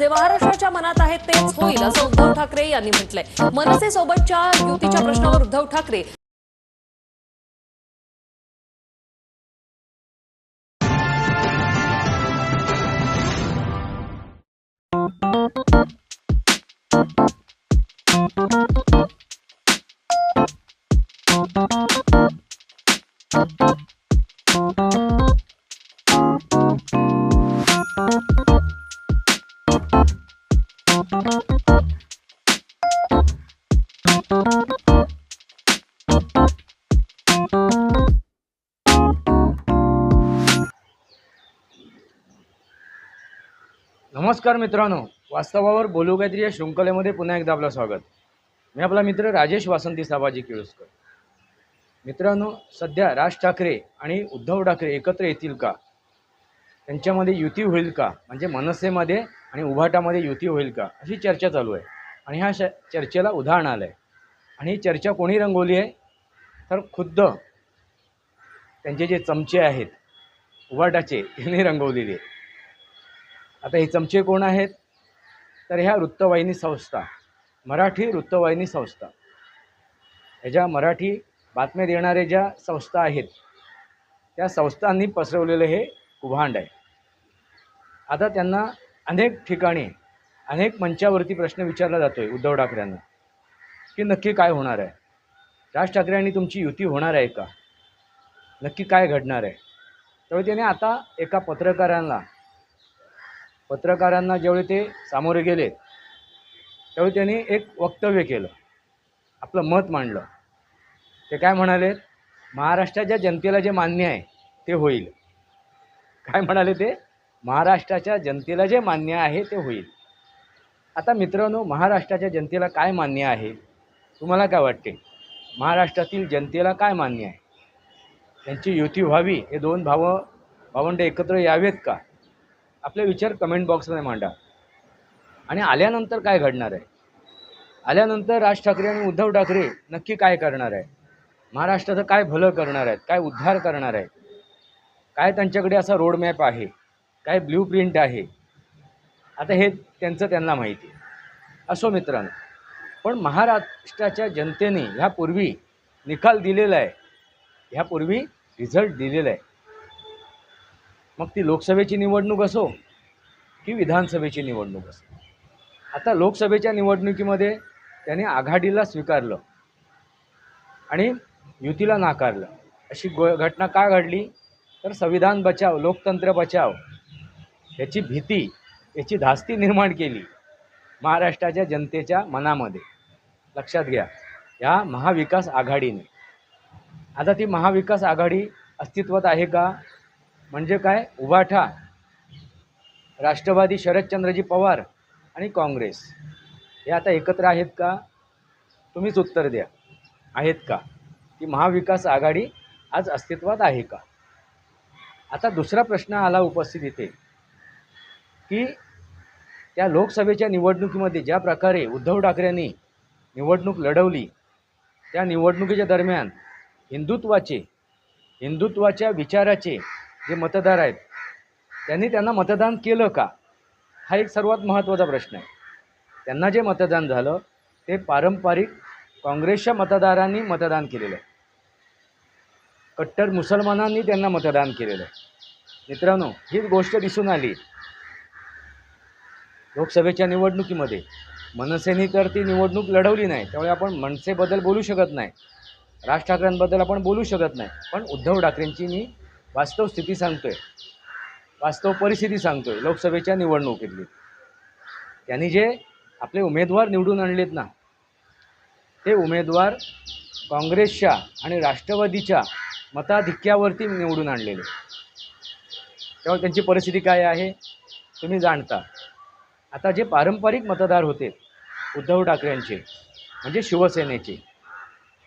जे महाराष्ट्राच्या मनात आहे तेच होईल असं उद्धव ठाकरे यांनी म्हटलंय. मनसेसोबतच्या युतीच्या प्रश्नावर उद्धव ठाकरे नमस्कार मित्रांनो. वास्तवावर बोलू काहीतरी या शृंखलेमध्ये पुन्हा एकदा आपलं स्वागत. मी आपला मित्र राजेश वासंती साबाजी केळुसकर. मित्रांनो सध्या राज ठाकरे आणि उद्धव ठाकरे एकत्र येतील का? त्यांच्यामध्ये युती होईल का? म्हणजे मनसेमध्ये आणि उभाटामध्ये युती होईल का? अशी चर्चा चालू आहे. आणि ह्या श चर्चेला उदाहरण आलं आहे आणि ही चर्चा कोणी रंगवली आहे? तर खुद्द त्यांचे जे चमचे आहेत उभाटाचे त्यांनी रंगवलेली आहे. आता हे चमचे कोण आहेत? तर ह्या वृत्तवाहिनी संस्था मराठी वृत्तवाहिनी संस्था. ह्याच्या मराठी बातम्या देणारे ज्या संस्था आहेत त्या संस्थांनी पसरवलेलं हे कुभांड आहे. आता त्यांना अनेक ठिकाणी अनेक मंचावरती प्रश्न विचारला जातो आहे उद्धव ठाकरेंना की नक्की काय होणार आहे? राज ठाकरे आणि तुमची युती होणार आहे का? नक्की काय घडणार आहे? त्यामुळे त्याने आता एका पत्रकारांना पत्रकारांना ज्यावेळी ते सामोरे गेले त्यावेळी त्यांनी एक वक्तव्य केलं. आपलं मत मांडलं. ते काय म्हणाले? महाराष्ट्राच्या जनतेला जे मान्य आहे ते होईल. काय म्हणाले ते? महाराष्ट्राच्या जनतेला जे मान्य आहे ते होईल. आता मित्रांनो महाराष्ट्राच्या जनतेला काय मान्य आहे? तुम्हाला काय वाटते? महाराष्ट्रातील जनतेला काय मान्य आहे? त्यांची युती व्हावी हे दोन भाव भावंड एकत्र यावेत का? आपले विचार कमेंट बॉक्समध्ये मांडा. आणि आल्यानंतर काय घडणार आहे? आल्यानंतर राज ठाकरे आणि उद्धव ठाकरे नक्की काय करणार आहे? महाराष्ट्राचं काय भलं करणार आहेत? काय उद्धार करणार आहेत? काय त्यांच्याकडे असा रोडमॅप आहे? काय ब्ल्यू प्रिंट आहे? आता हे त्यांचं त्यांना माहिती आहे. असो मित्रांनो पण महाराष्ट्राच्या जनतेने ह्यापूर्वी निकाल दिलेला आहे. ह्यापूर्वी रिझल्ट दिलेला आहे. मग ती लोकसभेची निवडणूक असो की विधानसभेची निवडणूक असो. आता लोकसभेच्या निवडणुकीमध्ये त्याने आघाडीला स्वीकारलं आणि युतीला नाकारलं. अशी गो घटना का घडली? तर संविधान बचाव लोकतंत्र बचाव याची भीती याची धास्ती निर्माण केली महाराष्ट्राच्या जनतेच्या मनामध्ये. लक्षात घ्या या महाविकास आघाडीने. आता ती महाविकास आघाडी अस्तित्वात आहे का? म्हणजे काय? उभाठा राष्ट्रवादी शरदचंद्रजी पवार आणि काँग्रेस. हे आता एकत्र आहेत का? तुम्हीच उत्तर द्या. आहेत का? की महाविकास आघाडी आज अस्तित्वात आहे का? आता दुसरा प्रश्न आला उपस्थित इथे. की त्या लोकसभेच्या निवडणुकीमध्ये ज्या प्रकारे उद्धव ठाकरेंनी निवडणूक लढवली त्या निवडणुकीच्या दरम्यान हिंदुत्वाचे हिंदुत्वाच्या विचाराचे जे मतदार आहेत त्यांनी त्यांना मतदान केलं का? हा एक सर्वात महत्त्वाचा प्रश्न आहे. त्यांना जे मतदान झालं ते पारंपरिक काँग्रेसच्या मतदारांनी मतदान केलेलं आहे. कट्टर मुसलमानांनी त्यांना मतदान केलेलं आहे. मित्रांनो हीच गोष्ट दिसून आली. लोकसभेच्या निवडणुकीमध्ये मनसेने तर ती निवडणूक लढवली नाही त्यामुळे आपण मनसेबद्दल बोलू शकत नाही. राज ठाकरेंबद्दल आपण बोलू शकत नाही. पण उद्धव ठाकरेंची मी वास्तव स्थिती सांगतोय. वास्तव परिस्थिती सांगतोय लोकसभेच्या निवडणुकीतली. त्यांनी जे आपले उमेदवार निवडून आणलेत ना ते उमेदवार काँग्रेसच्या आणि राष्ट्रवादीच्या मताधिक्यावरती निवडून आणलेले. तेव्हा त्यांची परिस्थिती काय आहे तुम्ही जाणता. आता जे पारंपरिक मतदार होते उद्धव ठाकरेंचे म्हणजे शिवसेनेचे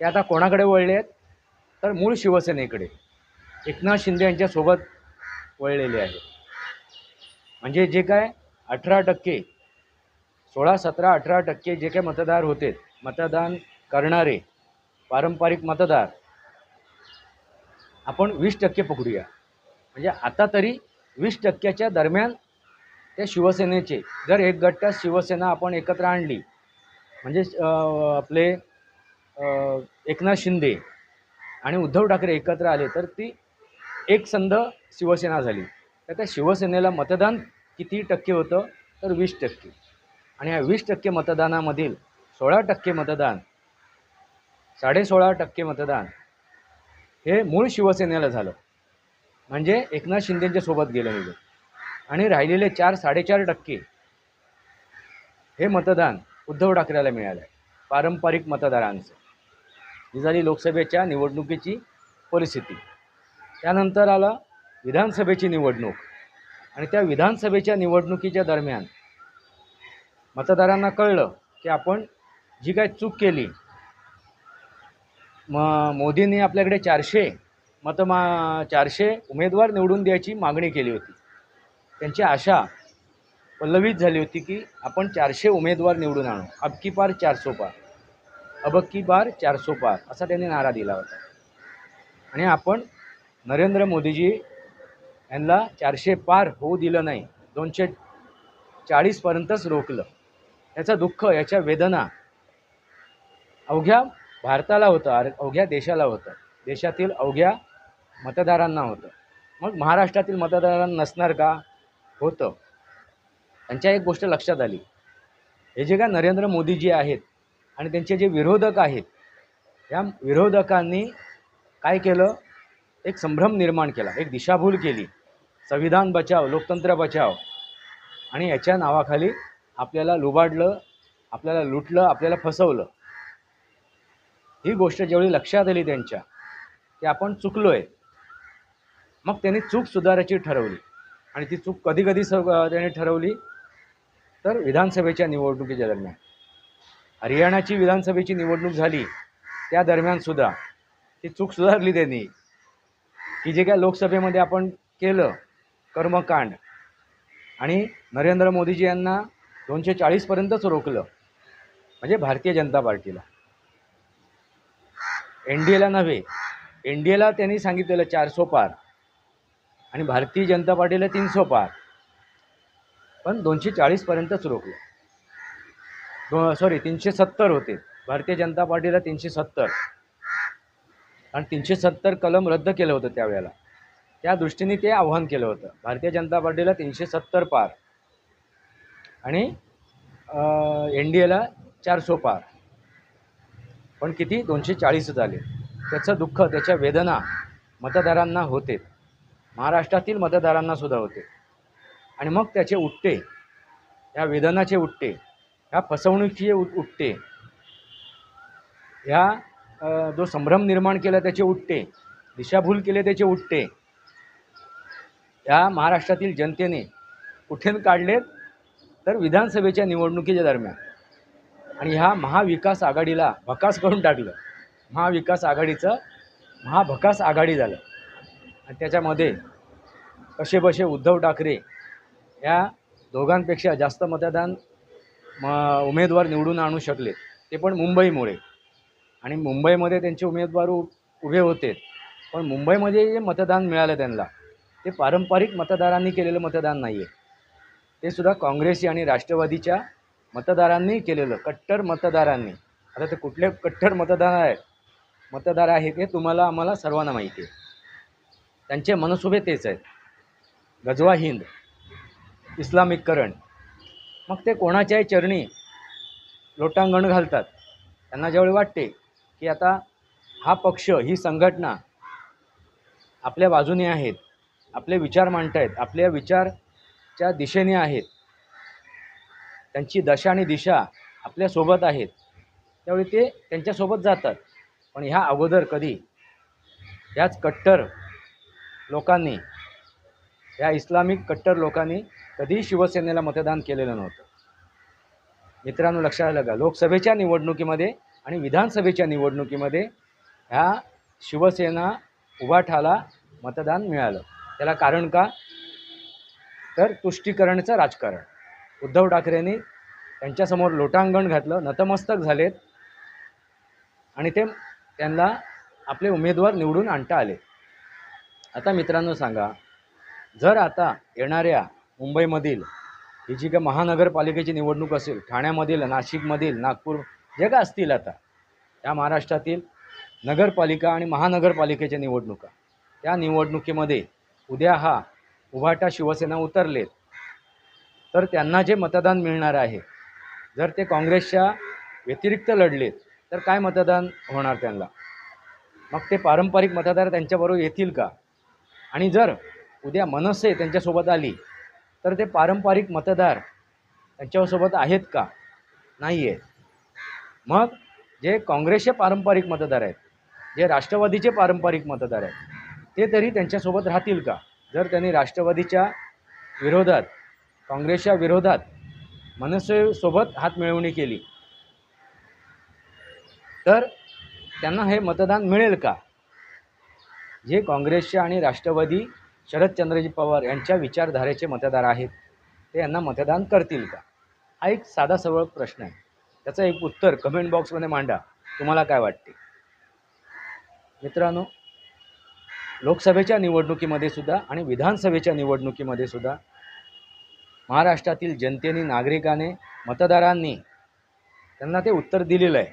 ते आता कोणाकडे वळले आहेत तर मूळ शिवसेनेकडे. एकनाथ शिंदे यांच्यासोबत वळलेले आहे म्हणजे जे काय अठरा टक्के सोळा सतरा अठरा टक्के जे काय मतदार होते मतदान करणारे पारंपरिक मतदार आपण वीस टक्के पकडूया. म्हणजे आता तरी वीस टक्क्याच्या दरम्यान त्या शिवसेनेचे जर एक गट्टा शिवसेना आपण एकत्र आणली म्हणजे आपले एकनाथ शिंदे आणि उद्धव ठाकरे एकत्र आले तर ती एक संध शिवसेना झाली. तर त्या शिवसेनेला मतदान किती टक्के होतं? तर वीस टक्के. आणि या वीस टक्के मतदानामधील सोळा टक्के मतदान साडेसोळा टक्के मतदान हे मूळ शिवसेनेला झालं. म्हणजे एकनाथ शिंदेंच्या सोबत गेलं हे आणि राहिलेले चार साडेचार टक्के हे मतदान उद्धव ठाकरेला मिळालं आहे पारंपरिक मतदारांचं. ही झाली लोकसभेच्या निवडणुकीची परिस्थिती. त्यानंतर आला विधानसभेची निवडणूक. आणि त्या विधानसभेच्या निवडणुकीच्या दरम्यान मतदारांना कळलं की आपण जी काय चूक केली मग मोदींनी आपल्याकडे चारशे मतमा चारशे उमेदवार निवडून द्यायची मागणी केली होती. त्यांची आशा पल्लवीत झाली होती की आपण चारशे उमेदवार निवडून आणू. अबकी पार चारसो पार. अबक्की बार चारसो पार असा त्यांनी नारा दिला होता. आणि आपण नरेंद्र मोदीजी यांना चारशे पार होऊ दिलं नाही. दोनशे चाळीसपर्यंतच रोखलं. याचं दुःख याच्या वेदना अवघ्या भारताला होतं अवघ्या देशाला होतं. देशातील अवघ्या मतदारांना होतं. मग महाराष्ट्रातील मतदारांना नसणार का? होतं. त्यांच्या एक गोष्ट लक्षात आली. हे जे काय नरेंद्र मोदीजी आहेत आणि त्यांचे जे विरोधक आहेत या विरोधकांनी काय केलं? एक संभ्रम निर्माण केला एक दिशाभूल केली. संविधान बचाव लोकतंत्र बचाव. आणि याच्या नावाखाली आपल्याला लुबाडलं आपल्याला लुटलं आपल्याला फसवलं. ही गोष्ट जेवढी लक्षात आली त्यांच्या की आपण चुकलो आहे मग त्यांनी चूक सुधारायची ठरवली. आणि ती चूक कधी कधी स त्यांनी ठरवली तर विधानसभेच्या निवडणुकीच्या दरम्यान. हरियाणाची विधानसभेची निवडणूक झाली त्या दरम्यानसुद्धा ती चूक सुधारली त्यांनी. की जे काय लोकसभेमध्ये आपण केलं कर्मकांड. आणि नरेंद्र मोदीजी यांना दोनशे चाळीसपर्यंतच रोखलं. म्हणजे भारतीय जनता पार्टीला. एन डी एला नव्हे एन डी एला त्यांनी सांगितलेलं चारसो पार. आणि भारतीय जनता पार्टीला तीनसो पार. पण दोनशे चाळीसपर्यंतच रोखलं. दो सॉरी तीनशे सत्तर होते. भारतीय जनता पार्टीला तीनशे सत्तर. आणि तीनशे सत्तर कलम रद्द केलं होतं त्यावेळेला. त्या दृष्टीने ते आव्हान केलं होतं. भारतीय जनता पार्टीला तीनशे सत्तर पार. आणि एन डी एला चारसो पार. पण किती? दोनशे चाळीस झाले. त्याचं दुःख त्याच्या वेदना मतदारांना होते. महाराष्ट्रातील मतदारांना सुद्धा होते. आणि मग त्याचे उठते ह्या वेदनाचे उठते ह्या फसवणुकीचे उठते ह्या जो संभ्रम निर्माण केला त्याचे उठते दिशाभूल केले त्याचे उठते या महाराष्ट्रातील जनतेने कुठेन काढलेत? तर विधानसभेच्या निवडणुकीच्या दरम्यान. आणि ह्या महाविकास आघाडीला भकास करून टाकलं. महाविकास आघाडीचं महाभकास आघाडी झालं. आणि त्याच्यामध्ये कसे बसे उद्धव ठाकरे या दोघांपेक्षा जास्त मतदान म उमेदवार निवडून आणू शकले ते पण मुंबईमुळे. आणि मुंबईमध्ये त्यांचे उमेदवार उ उभे होते. पण मुंबईमध्ये जे मतदान मिळालं त्यांना ते पारंपरिक मतदारांनी केलेलं मतदान नाही आहे ते सुद्धा काँग्रेसी आणि राष्ट्रवादीच्या मतदारांनी केलेलं कट्टर मतदारांनी. आता ते कुठले कट्टर मतदार आहे मतदार आहेत हे तुम्हाला आम्हाला सर्वांना माहिती आहे. त्यांचे मनसुबे तेच आहेत. गजवा हिंद इस्लामिककरण मग ते कोणाच्याही चरणी लोटांगण घालतात. त्यांना ज्यावेळी वाटते की आता हा पक्ष ही संघटना आपल्या बाजूने आहेत आपले विचार मांडतायत आपल्या विचारच्या दिशेने आहेत त्यांची दशा आणि दिशा आपल्यासोबत आहेत त्यावेळी ते त्यांच्यासोबत जातात. पण ह्या अगोदर कधी ह्याच कट्टर लोकांनी या इस्लामिक कट्टर लोकांनी कधीही शिवसेनेला मतदान केलेलं नव्हतं. मित्रांनो लक्षात आलं का? लोकसभेच्या निवडणुकीमध्ये आणि विधानसभेच्या निवडणुकीमध्ये ह्या शिवसेना उभाठाला मतदान मिळालं. त्याला कारण का? तर तुष्टीकरणचं राजकारण. उद्धव ठाकरेंनी त्यांच्यासमोर लोटांगण घातलं नतमस्तक झालेत. आणि ते त्यांना आपले उमेदवार निवडून आणता आले. आता मित्रांनो सांगा जर आता येणाऱ्या मुंबईमधील ही जी काय महानगरपालिकेची निवडणूक असेल ठाण्यामधील नाशिकमधील नागपूर जे का असतील आता या महाराष्ट्रातील नगरपालिका आणि महानगरपालिकेच्या निवडणुका. त्या निवडणुकीमध्ये उद्या हा उभाटा शिवसेना उतरलेत. तर त्यांना जे मतदान मिळणार आहे जर ते काँग्रेसच्या व्यतिरिक्त लढलेत तर काय मतदान होणार त्यांना? मग ते पारंपरिक मतदार त्यांच्याबरोबर येतील का? आणि जर उद्या मनसे त्यांच्यासोबत आली तर ते पारंपरिक मतदार त्यांच्यासोबत आहेत का? नाही आहेत मग जे काँग्रेसचे पारंपरिक मतदार आहेत जे राष्ट्रवादीचे पारंपरिक मतदार आहेत ते तरी त्यांच्यासोबत राहतील का? जर त्यांनी राष्ट्रवादीच्या विरोधात काँग्रेसच्या विरोधात मनसेसोबत हातमिळवणी केली तर त्यांना हे मतदान मिळेल का? जे काँग्रेसचे आणि राष्ट्रवादी शरदचंद्रजी पवार यांच्या विचारधारेचे मतदार आहेत ते यांना मतदान करतील का? हा एक साधा सरळ प्रश्न आहे. त्याचं एक उत्तर कमेंट बॉक्समध्ये मांडा. तुम्हाला काय वाटते? मित्रांनो लोकसभेच्या निवडणुकीमध्ये सुद्धा आणि विधानसभेच्या निवडणुकीमध्ये सुद्धा महाराष्ट्रातील जनतेने नागरिकाने मतदारांनी त्यांना ते उत्तर दिलेलं आहे.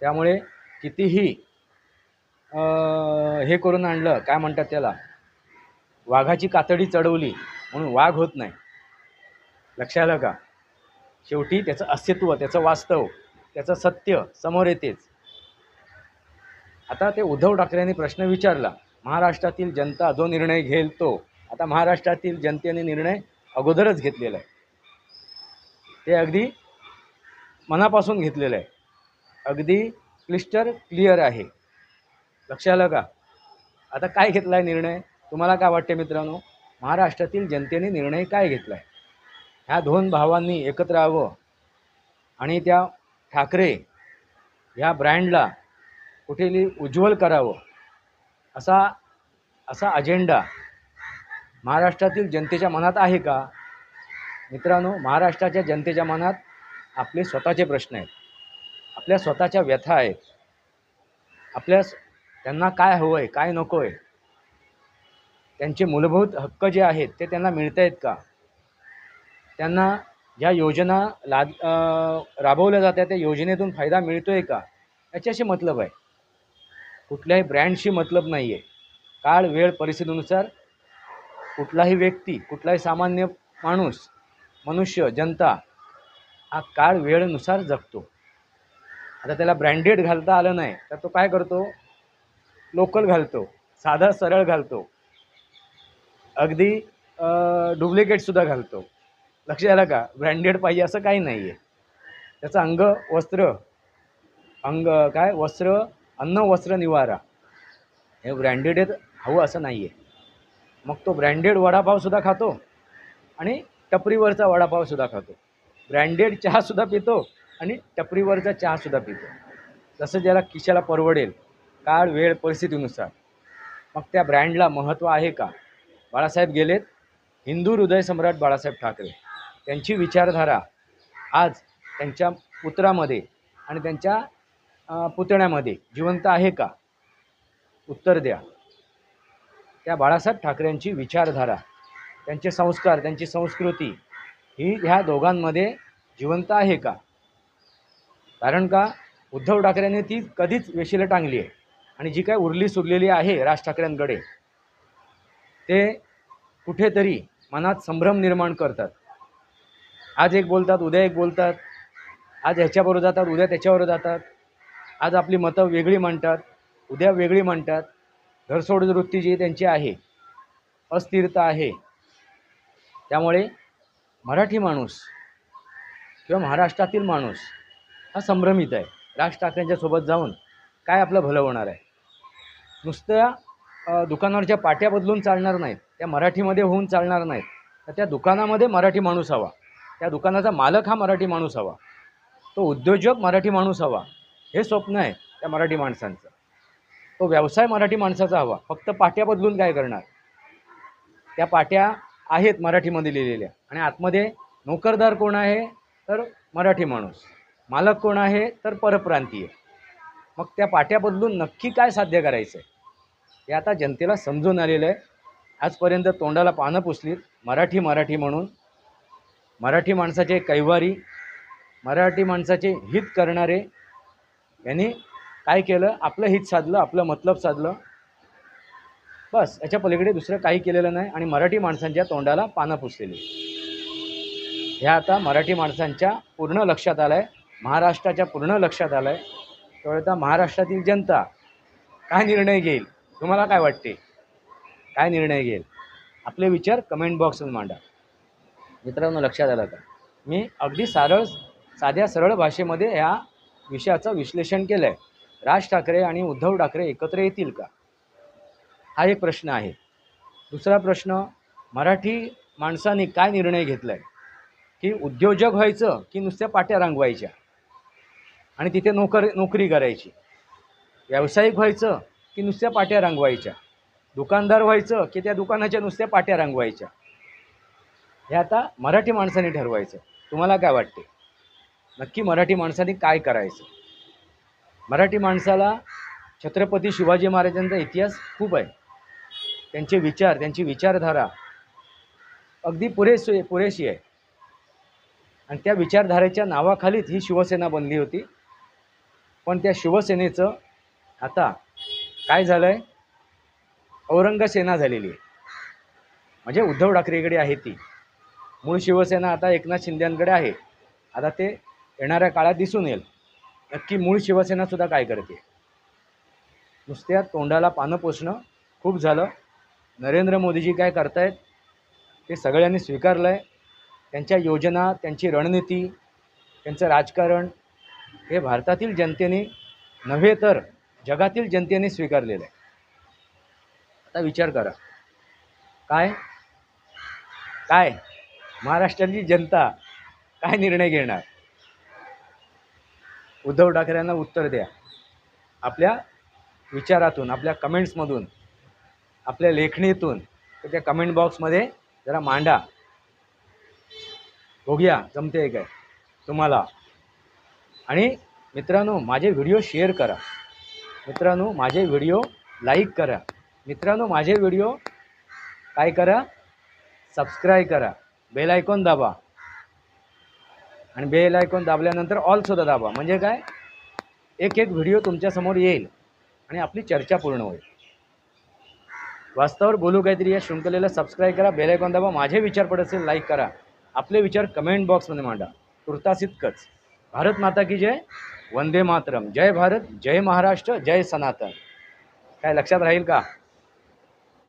त्यामुळे कितीही हे करून आणलं काय म्हणतात त्याला वाघाची कातडी चढवली म्हणून वाघ होत नाही. लक्षात आलं का? शेवटी त्याचं अस्तित्व त्याचं वास्तव त्याचं सत्य समोर येतेच. आता ते उद्धव ठाकरेंनी प्रश्न विचारला महाराष्ट्रातील जनता जो निर्णय घेईल तो आता महाराष्ट्रातील जनतेने निर्णय अगोदरच घेतलेला आहे. ते अगदी मनापासून घेतलेलं आहे. अगदी क्लिस्टर क्लिअर आहे. लक्ष आलं का? आता काय घेतला आहे निर्णय? तुम्हाला काय वाटते मित्रांनो? महाराष्ट्रातील जनतेने निर्णय काय घेतला आहे ह्या दोन भावांनी एकत्र यावं. आणि त्या ठाकरे ह्या ब्रँडला कुठेली उज्ज्वल करावं. असा असा अजेंडा महाराष्ट्रातील जनतेच्या मनात आहे का? मित्रांनो महाराष्ट्राच्या जनतेच्या मनात आपले स्वतःचे प्रश्न आहेत. आपल्या स्वतःच्या व्यथा आहेत. आपल्या त्यांना काय हवं आहे काय नको आहे त्यांचे मूलभूत हक्क जे आहेत ते त्यांना मिळत आहेत का? त्यांना ज्या योजना लाद राबवल्या जातात त्या योजनेतून फायदा मिळतो आहे का याच्याशी मतलब आहे. कुठल्याही ब्रँडशी मतलब नाही आहे काळ वेळ परिस्थितीनुसार कुठलाही व्यक्ती कुठलाही सामान्य माणूस मनुष्य जनता हा काळ वेळेनुसार जगतो. आता त्याला ब्रँडेड घालता आलं नाही तर तो काय करतो? लोकल घालतो साधा सरळ घालतो. अगदी डुप्लिकेटसुद्धा घालतो. लक्ष आलं का? ब्रँडेड पाहिजे असं काही नाही आहे त्याचं अंग वस्त्र अंग काय? वस्त्र अन्न वस्त्र निवारा. हे ब्रँडेड हवं असं नाही आहे मग तो ब्रँडेड वडापावसुद्धा खातो आणि टपरीवरचा वडापावसुद्धा खातो. ब्रँडेड चहासुद्धा पितो आणि टपरीवरचा चहासुद्धा पितो. जसं ज्याला खिशाला परवडेल काळ वेळ परिस्थितीनुसार. मग त्या ब्रँडला महत्त्व आहे का? बाळासाहेब गेलेत. हिंदू हृदय सम्राट बाळासाहेब ठाकरे. त्यांची विचारधारा आज त्यांच्या पुत्रामध्ये आणि त्यांच्या पुतण्यामध्ये जिवंत आहे का? उत्तर द्या. त्या बाळासाहेब ठाकरेंची विचारधारा त्यांचे संस्कार त्यांची संस्कृती ही ह्या दोघांमध्ये जिवंत आहे का? कारण का उद्धव ठाकरेंनी ती कधीच वेशीला टांगली आहे आणि जी काय उरली सुरलेली आहे राज ठाकरेंकडे ते कुठेतरी मनात संभ्रम निर्माण करतात. आज एक बोलतात उद्या एक बोलतात. आज ह्याच्याबरोबर जातात उद्या त्याच्याबरोबर जातात. आज आपली मतं वेगळी म्हणतात उद्या वेगळी म्हणतात. घरसोड वृत्ती जी त्यांची आहे अस्थिरता आहे. त्यामुळे मराठी माणूस किंवा महाराष्ट्रातील माणूस हा संभ्रमित आहे. राज ठाकरेंच्या सोबत जाऊन काय आपलं भलं होणार आहे? नुसत्या दुकानावरच्या पाट्या बदलून चालणार नाहीत. त्या मराठीमध्ये होऊन चालणार नाहीत. तर त्या दुकानामध्ये मराठी माणूस हवा. त्या दुकानाचा मालक हा मराठी माणूस हवा. तो उद्योजक मराठी माणूस हवा. हे स्वप्न आहे त्या मराठी माणसांचं. तो व्यवसाय मराठी माणसाचा हवा. फक्त पाट्या बदलून काय करणार? त्या पाट्या आहेत मराठीमध्ये लिहिलेल्या. आणि आतमध्ये नोकरदार कोण आहे? तर मराठी माणूस. मालक कोण आहे? तर परप्रांतीय. मग त्या पाट्या बदलून नक्की काय साध्य करायचं आहे हे आता जनतेला समजून आलेलं आहे. आजपर्यंत तोंडाला पानं पुसलीत. मराठी मराठी म्हणून मराठी माणसाचे कैवारी मराठी माणसाचे हित करणारे यांनी काय केलं? आपलं हित साधलं आपलं मतलब साधलं. बस याच्या पलीकडे दुसरं काही केलेलं नाही आणि मराठी माणसांच्या तोंडाला पानं पुसलेली. हे आता मराठी माणसांच्या पूर्ण लक्षात आलं आहे महाराष्ट्राच्या पूर्ण लक्षात आलं आहे त्यामुळे आता महाराष्ट्रातील जनता काय निर्णय घेईल? तुम्हाला काय वाटते? काय निर्णय घेईल? आपले विचार कमेंट बॉक्समध्ये मांडा. मित्रांनो लक्षात आलं का? मी अगदी सरळ साध्या सरळ भाषेमध्ये ह्या विषयाचं विश्लेषण केलं आहे राज ठाकरे आणि उद्धव ठाकरे एकत्र येतील का? हा एक प्रश्न आहे. दुसरा प्रश्न मराठी माणसांनी काय निर्णय घेतला आहे की उद्योजक व्हायचं की नुसत्या पाट्या रंगवायच्या? आणि तिथे नोकर नोकरी करायची. व्यावसायिक व्हायचं की नुसत्या पाट्या रंगवायच्या? दुकानदार व्हायचं की त्या दुकानाच्या नुसत्या पाट्या रंगवायच्या? हे आता मराठी माणसाने ठरवायचं. तुम्हाला काय वाटते? नक्की मराठी माणसाने काय करायचं? मराठी माणसाला छत्रपती शिवाजी महाराजांचा इतिहास खूप आहे. त्यांचे विचार त्यांची विचारधारा अगदी पुरेशी पुरेशी आहे. आणि त्या विचारधारेच्या नावाखालीच ही शिवसेना बनली होती. पण त्या शिवसेनेचं आता काय झालं आहे औरंगसेना झालेली आहे. म्हणजे उद्धव ठाकरेकडे आहे ती. मूळ शिवसेना आता एकनाथ शिंद्यांकडे आहे. आता ते येणाऱ्या काळात दिसून येईल. नक्की मूळ शिवसेनासुद्धा काय करते? नुसत्या तोंडाला पानं पोचणं खूप झालं. नरेंद्र मोदीजी काय करतायत? ते सगळ्यांनी स्वीकारलं आहे त्यांच्या योजना त्यांची रणनीती त्यांचं राजकारण हे भारतातील जनतेने नव्हे तर जगातील जनतेने स्वीकारलेलं आहे. आता विचार करा. काय? काय? महाराष्ट्रातली जनता काय निर्णय घेणार? उद्धव ठाकरेंना उत्तर द्या. आपल्या विचारातून आपल्या कमेंट्समधून आपल्या लेखणीतून तर त्या कमेंट बॉक्समध्ये जरा मांडा. बघूया जमते काय? तुम्हाला. आणि मित्रांनो माझे व्हिडिओ शेअर करा. मित्रांनो माझे व्हिडिओ लाईक करा. मित्रांनो माझे व्हिडिओ काय करा? सबस्क्राईब करा. बेल आयकॉन दाबा. आणि बेल आयकॉन दाबल्यानंतर ऑलसुद्धा दाबा. म्हणजे काय? एक एक व्हिडिओ तुमच्यासमोर येईल आणि आपली चर्चा पूर्ण होईल. वास्तवावर बोलू काहीतरी या शृंखलेला सबस्क्राईब करा बेल आयकॉन दाबा. माझे विचार पडत असेल लाईक करा. आपले विचार कमेंट बॉक्समध्ये मांडा. तुर्तास इतकंच भारत माता की जय. वंदे मातरम. जय भारत जय महाराष्ट्र जय सनातन. काय लक्षात राहील का?